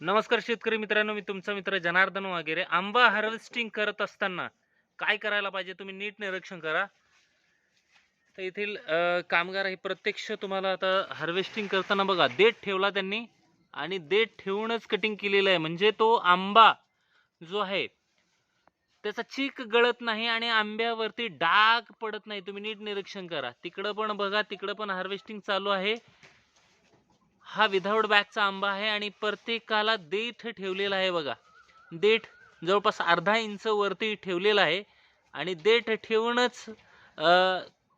नमस्कार शेतकरी मित्रांनो मी तुमचा मित्र जनार्दन वगैरे आंबा हार्वेस्टिंग करत असताना काय करायला पाहिजे? तुम्ही नीट निरीक्षण करा. तर येथील कामगार हे प्रत्यक्ष तुम्हाला आता हार्वेस्टिंग करताना बघा देठ ठेवला त्यांनी आणि देठ ठेवूनच कटिंग केलेलं आहे. म्हणजे तो आंबा जो आहे त्याचा चीक गळत नाही आणि आंब्यावरती डाग पडत नाही. तुम्ही नीट निरीक्षण करा. तिकडं पण बघा तिकडं पण हार्वेस्टिंग चालू आहे. हा विदाऊट बॅगचा आंबा आहे आणि प्रत्येकाला देठ ठेवलेला आहे बघा. देठ जवळपास अर्धा इंच वरती ठेवलेला आहे आणि देठ ठेवूनच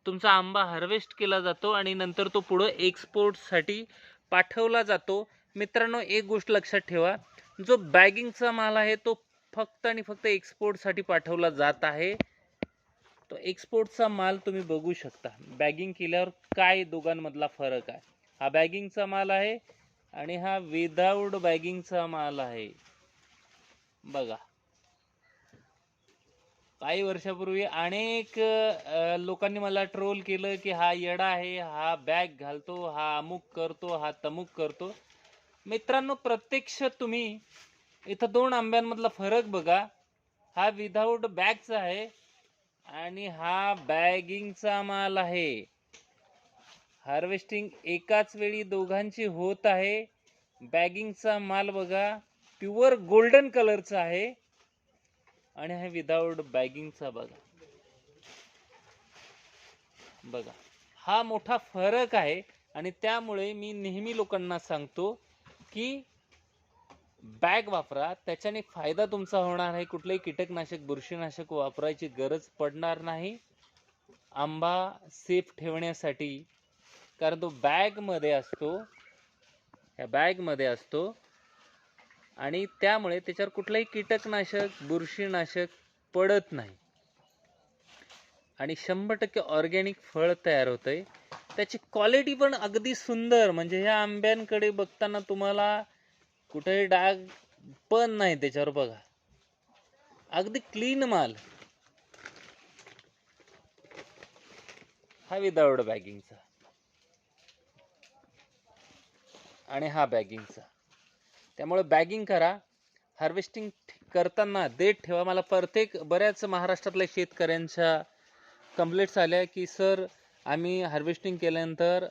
तुमचा आंबा हार्वेस्ट केला जातो आणि नंतर तो पुढं एक्सपोर्टसाठी पाठवला जातो. मित्रांनो एक गोष्ट लक्षात ठेवा जो बॅगिंगचा माल आहे तो फक्त आणि फक्त एक्सपोर्टसाठी पाठवला जात आहे. तो एक्सपोर्टचा माल तुम्ही बघू शकता. बॅगिंग केल्यावर काय दोघांमधला फरक आहे? हा बॅगिंगचा माल आहे आणि हा विदाऊट बॅगिंगचा माल आहे. बघा. काही वर्षापूर्वी अनेक लोकांनी मला ट्रोल केलं की हा येडा आहे हा बॅग घालतो हा अमुक करतो हा तमुक करतो. मित्रांनो प्रत्यक्ष तुम्ही इथं दोन आंब्यांमधला फरक बघा. हा विदाऊट बॅगचा आहे आणि हा बॅगिंगचा माल आहे. हार्वेस्टिंग एकाच वेळी दोघांची होत आहे. बॅगिंगचा माल बघा प्युअर गोल्डन कलरचा आहे. आणि हा विदाऊट बॅगिंगचा बघा. बघा हा मोठा फरक आहे आणि त्यामुळे मी नेहमी लोकांना सांगतो की बॅग वापरा त्याच्याने फायदा तुमचा होणार आहे. कुठलंही कीटकनाशक बुरशीनाशक वापरायची गरज पडणार नाही. आंबा सेफ ठेवण्यासाठी कारण तो बॅगमध्ये असतो. ह्या बॅगमध्ये असतो. आणि त्यामुळे त्याच्यावर कुठलंही कीटकनाशक बुरशीनाशक पडत नाही. आणि शंभर टक्के ऑर्गॅनिक फळ तयार होतंय. त्याची क्वालिटी पण अगदी सुंदर. म्हणजे ह्या आंब्यांकडे बघताना तुम्हाला कुठेही डाग पण नाही त्याच्यावर बघा. अगदी क्लीन माल. हा विदाउट बॅगिंगचा आणि हा बॅगिंगचा त्यामुळे बॅगिंग करा. हार्वेस्टिंग करताना देठ ठेवा. मला प्रत्येक बऱ्याच महाराष्ट्रातल्या शेतकऱ्यांच्या कंप्लेंट्स आल्या की सर आम्ही हार्वेस्टिंग केल्यानंतर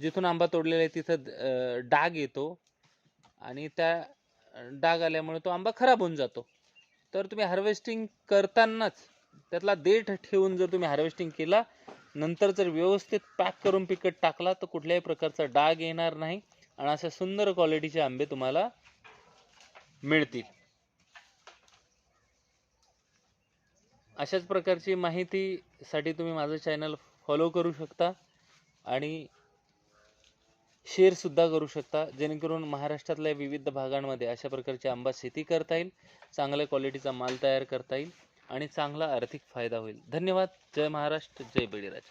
जिथून आंबा तोडलेला आहे तिथं डाग येतो. आणि त्या डाग आल्यामुळे तो आंबा खराब होऊन जातो. तर तुम्ही हार्वेस्टिंग करतानाच त्यातला देठ ठेवून जर तुम्ही हार्वेस्टिंग केला नंतर जर व्यवस्थित पॅक करून पिकट टाकला तर कुठल्याही प्रकारचा डाग येणार नाही आणि अशा सुंदर क्वालिटीचे आंबे तुम्हाला मिळतील. अशाच प्रकारची माहितीसाठी तुम्ही माझं चॅनल फॉलो करू शकता आणि शेअरसुद्धा करू शकता जेणेकरून महाराष्ट्रातल्या विविध भागांमध्ये अशा प्रकारची आंबा शेती करता येईल चांगल्या क्वालिटीचा माल तयार करता येईल. आणि चांगला आर्थिक फायदा होईल. धन्यवाद. जय महाराष्ट्र जय बळीराजा.